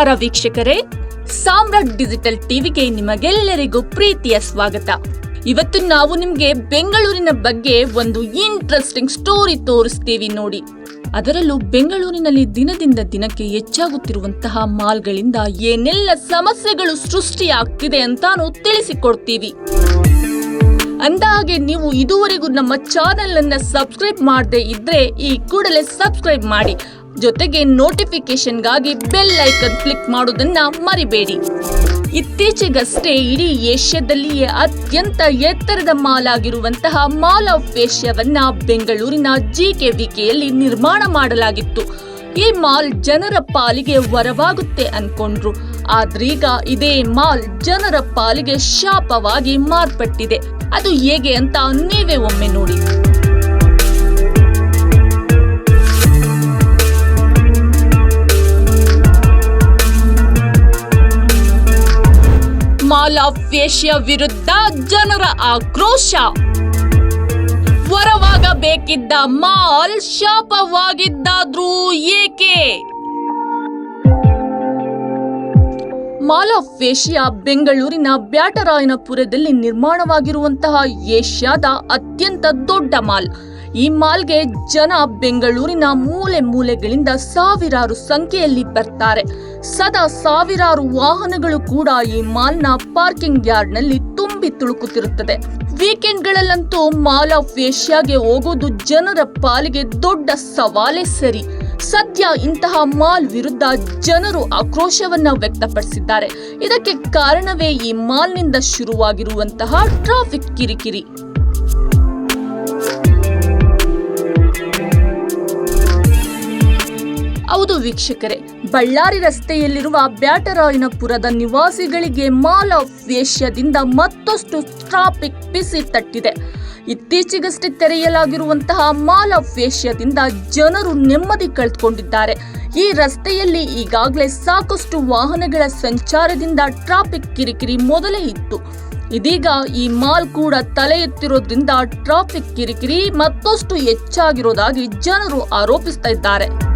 ನಮಸ್ಕಾರ ವೀಕ್ಷಕರೇ. ಸಾಮ್ರಾಟ್ ಡಿಜಿಟಲ್ ಟಿವಿಗೆ ನಿಮಗೆಲ್ಲರಿಗೂ ಪ್ರೀತಿಯ ಸ್ವಾಗತ. ಇವತ್ತು ನಾವು ನಿಮಗೆ ಬೆಂಗಳೂರಿನ ಬಗ್ಗೆ ಒಂದು ಇಂಟ್ರೆಸ್ಟಿಂಗ್ ಸ್ಟೋರಿ ತೋರಿಸ್ತೀವಿ ನೋಡಿ. ಅದರಲ್ಲೂ ಬೆಂಗಳೂರಿನಲ್ಲಿ ದಿನದಿಂದ ದಿನಕ್ಕೆ ಹೆಚ್ಚಾಗುತ್ತಿರುವಂತಹ ಮಾಲ್ಗಳಿಂದ ಏನೆಲ್ಲ ಸಮಸ್ಯೆಗಳು ಸೃಷ್ಟಿಯಾಗ್ತಿದೆ ಅಂತಾನು ತಿಳಿಸಿಕೊಡ್ತೀವಿ. ಅಂದಹಾಗೆ ನೀವು ಇದುವರೆಗೂ ನಮ್ಮ ಚಾನೆಲ್ ಅನ್ನ ಸಬ್ಸ್ಕ್ರೈಬ್ ಮಾಡದೇ ಇದ್ರೆ ಈ ಕೂಡಲೇ ಸಬ್ಸ್ಕ್ರೈಬ್ ಮಾಡಿ. ಜೊತೆಗೆ ನೋಟಿಫಿಕೇಶನ್ಗಾಗಿ ಬೆಲ್ ಐಕನ್ ಕ್ಲಿಕ್ ಮಾಡೋದನ್ನ ಮರಿಬೇಡಿ. ಇತ್ತೀಚೆಗಷ್ಟೇ ಇಡೀ ಏಷ್ಯಾದಲ್ಲಿಯೇ ಅತ್ಯಂತ ಎತ್ತರದ ಮಾಲ್ ಆಗಿರುವಂತಹ ಮಾಲ್ ಆಫ್ ಏಷ್ಯಾವನ್ನ ಬೆಂಗಳೂರಿನ ಜಿ ಕೆ ವಿಕೆಯಲ್ಲಿ ನಿರ್ಮಾಣ ಮಾಡಲಾಗಿತ್ತು. ಈ ಮಾಲ್ ಜನರ ಪಾಲಿಗೆ ವರವಾಗುತ್ತೆ ಅನ್ಕೊಂಡ್ರು. ಆದ್ರೀಗ ಇದೇ ಮಾಲ್ ಜನರ ಪಾಲಿಗೆ ಶಾಪವಾಗಿ ಮಾರ್ಪಟ್ಟಿದೆ. ಅದು ಹೇಗೆ ಅಂತ ನೀವೇ ಒಮ್ಮೆ ನೋಡಿ. ಮಾಲ್ ಆಫ್ ವಿರುದ್ಧ ಜನರ ಆಕ್ರೋಶ. ವರವಾಗಬೇಕಿದ್ದ ಮಾಲ್ ಶಾಪವಾಗಿದ್ದಾದ್ರೂ ಏಕೆ? ಮಾಲ್ ಆಫ್ ಏಷ್ಯಾ ಬೆಂಗಳೂರಿನ ಬ್ಯಾಟರಾಯನಪುರದಲ್ಲಿ ನಿರ್ಮಾಣವಾಗಿರುವಂತಹ ಏಷ್ಯಾದ ಅತ್ಯಂತ ದೊಡ್ಡ ಮಾಲ್. ಈ ಮಾಲ್ಗೆ ಜನ ಬೆಂಗಳೂರಿನ ಮೂಲೆ ಮೂಲೆಗಳಿಂದ ಸಾವಿರಾರು ಸಂಖ್ಯೆಯಲ್ಲಿ ಬರ್ತಾರೆ. ಸದಾ ಸಾವಿರಾರು ವಾಹನಗಳು ಕೂಡ ಈ ಮಾಲ್ನ ಪಾರ್ಕಿಂಗ್ ಯಾರ್ಡ್ನಲ್ಲಿ ತುಂಬಿ ತುಳುಕುತ್ತಿರುತ್ತದೆ. ವೀಕೆಂಡ್ಗಳಲ್ಲಂತೂ ಮಾಲ್ ಆಫ್ ಏಷ್ಯಾಗೆ ಹೋಗೋದು ಜನರ ಪಾಲಿಗೆ ದೊಡ್ಡ ಸವಾಲೇ ಸರಿ. ಸದ್ಯ ಇಂತಹ ಮಾಲ್ ವಿರುದ್ಧ ಜನರು ಆಕ್ರೋಶವನ್ನ ವ್ಯಕ್ತಪಡಿಸಿದ್ದಾರೆ. ಇದಕ್ಕೆ ಕಾರಣವೇ ಈ ಮಾಲ್ನಿಂದ ಶುರುವಾಗಿರುವಂತಹ ಟ್ರಾಫಿಕ್ ಕಿರಿಕಿರಿ. ಹೌದು ವೀಕ್ಷಕರೇ, ಬಳ್ಳಾರಿ ರಸ್ತೆಯಲ್ಲಿರುವ ಬ್ಯಾಟರಾಯನಪುರದ ನಿವಾಸಿಗಳಿಗೆ ಮಾಲ್ ಆಫ್ ಏಷ್ಯಾದಿಂದ ಮತ್ತಷ್ಟು ಟ್ರಾಫಿಕ್ ಬಿಸಿ ತಟ್ಟಿದೆ. ಇತ್ತೀಚೆಗಷ್ಟೇ ತೆರೆಯಲಾಗಿರುವಂತಹ ಮಾಲ್ ಆಫ್ ಏಷ್ಯಾದಿಂದ ಜನರು ನೆಮ್ಮದಿ ಕಳೆದುಕೊಂಡಿದ್ದಾರೆ. ಈ ರಸ್ತೆಯಲ್ಲಿ ಈಗಾಗಲೇ ಸಾಕಷ್ಟು ವಾಹನಗಳ ಸಂಚಾರದಿಂದ ಟ್ರಾಫಿಕ್ ಕಿರಿಕಿರಿ ಮೊದಲೇ ಇತ್ತು. ಇದೀಗ ಈ ಮಾಲ್ ಕೂಡ ತಲೆ ಎತ್ತಿರೋದ್ರಿಂದ ಟ್ರಾಫಿಕ್ ಕಿರಿಕಿರಿ ಮತ್ತಷ್ಟು ಹೆಚ್ಚಾಗಿರೋದಾಗಿ ಜನರು ಆರೋಪಿಸ್ತಾ ಇದ್ದಾರೆ.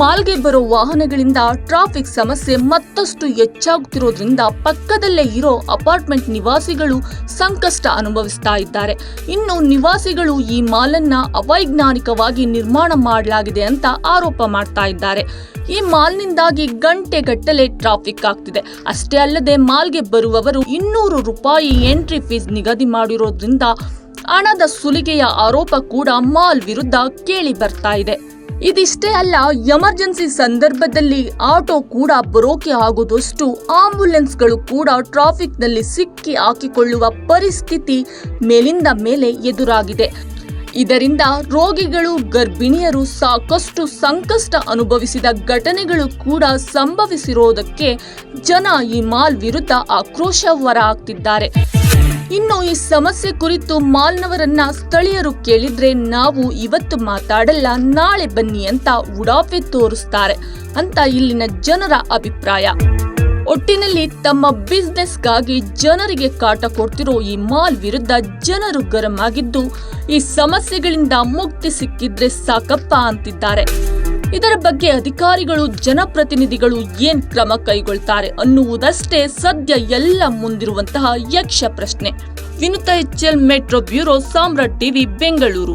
ಮಾಲ್ಗೆ ಬರೋ ವಾಹನಗಳಿಂದ ಟ್ರಾಫಿಕ್ ಸಮಸ್ಯೆ ಮತ್ತಷ್ಟು ಹೆಚ್ಚಾಗುತ್ತಿರೋದ್ರಿಂದ ಪಕ್ಕದಲ್ಲೇ ಇರೋ ಅಪಾರ್ಟ್ಮೆಂಟ್ ನಿವಾಸಿಗಳು ಸಂಕಷ್ಟ ಅನುಭವಿಸ್ತಾ ಇದ್ದಾರೆ. ಇನ್ನು ನಿವಾಸಿಗಳು ಈ ಮಾಲನ್ನ ಅವೈಜ್ಞಾನಿಕವಾಗಿ ನಿರ್ಮಾಣ ಮಾಡಲಾಗಿದೆ ಅಂತ ಆರೋಪ ಮಾಡ್ತಾ ಇದ್ದಾರೆ. ಈ ಮಾಲ್ನಿಂದಾಗಿ ಗಂಟೆಗಟ್ಟಲೆ ಟ್ರಾಫಿಕ್ ಆಗ್ತಿದೆ. ಅಷ್ಟೇ ಅಲ್ಲದೆ ಮಾಲ್ಗೆ ಬರುವವರು ಇನ್ನೂರು ರೂಪಾಯಿ ಎಂಟ್ರಿ ಫೀಸ್ ನಿಗದಿ ಮಾಡಿರೋದ್ರಿಂದ ಹಣದ ಸುಲಿಗೆಯ ಆರೋಪ ಕೂಡ ಮಾಲ್ ವಿರುದ್ಧ ಕೇಳಿ ಬರ್ತಾ ಇದೆ. ಇದಿಷ್ಟೇ ಅಲ್ಲ, ಎಮರ್ಜೆನ್ಸಿ ಸಂದರ್ಭದಲ್ಲಿ ಆಟೋ ಕೂಡ ಬರೋಕೆ ಆಗೋದಷ್ಟು ಆಂಬ್ಯುಲೆನ್ಸ್ಗಳು ಕೂಡ ಟ್ರಾಫಿಕ್ನಲ್ಲಿ ಸಿಕ್ಕಿ ಹಾಕಿಕೊಳ್ಳುವ ಪರಿಸ್ಥಿತಿ ಮೇಲಿಂದ ಮೇಲೆ ಎದುರಾಗಿದೆ. ಇದರಿಂದ ರೋಗಿಗಳು, ಗರ್ಭಿಣಿಯರು ಸಾಕಷ್ಟು ಸಂಕಷ್ಟ ಅನುಭವಿಸಿದ ಘಟನೆಗಳು ಕೂಡ ಸಂಭವಿಸಿರೋದಕ್ಕೆ ಜನ ಈ ಮಾಲ್ ವಿರುದ್ಧ ಆಕ್ರೋಶ ಹೊರ ಹಾಕ್ತಿದ್ದಾರೆ. ಇನ್ನು ಈ ಸಮಸ್ಯೆ ಕುರಿತು ಮಾಲ್ನವರನ್ನ ಸ್ಥಳೀಯರು ಕೇಳಿದ್ರೆ ನಾವು ಇವತ್ತು ಮಾತಾಡಲ್ಲ, ನಾಳೆ ಬನ್ನಿ ಅಂತ ಉಡಾಫೆ ತೋರಿಸ್ತಾರೆ ಅಂತ ಇಲ್ಲಿನ ಜನರ ಅಭಿಪ್ರಾಯ. ಒಟ್ಟಿನಲ್ಲಿ ತಮ್ಮ ಬಿಸ್ನೆಸ್ಗಾಗಿ ಜನರಿಗೆ ಕಾಟ ಕೊಡ್ತಿರೋ ಈ ಮಾಲ್ ವಿರುದ್ಧ ಜನರು ಗರಂ ಆಗಿದ್ದು, ಈ ಸಮಸ್ಯೆಗಳಿಂದ ಮುಕ್ತಿ ಸಿಕ್ಕಿದ್ರೆ ಸಾಕಪ್ಪ ಅಂತಿದ್ದಾರೆ. ಇದರ ಬಗ್ಗೆ ಅಧಿಕಾರಿಗಳು, ಜನಪ್ರತಿನಿಧಿಗಳು ಏನ್ ಕ್ರಮ ಕೈಗೊಳ್ತಾರೆ ಅನ್ನುವುದಷ್ಟೇ ಸದ್ಯ ಎಲ್ಲ ಮುಂದಿರುವಂತಹ ಯಕ್ಷ ಪ್ರಶ್ನೆ. Vinutha H L, metro bureau, Samrat TV, Bengaluru.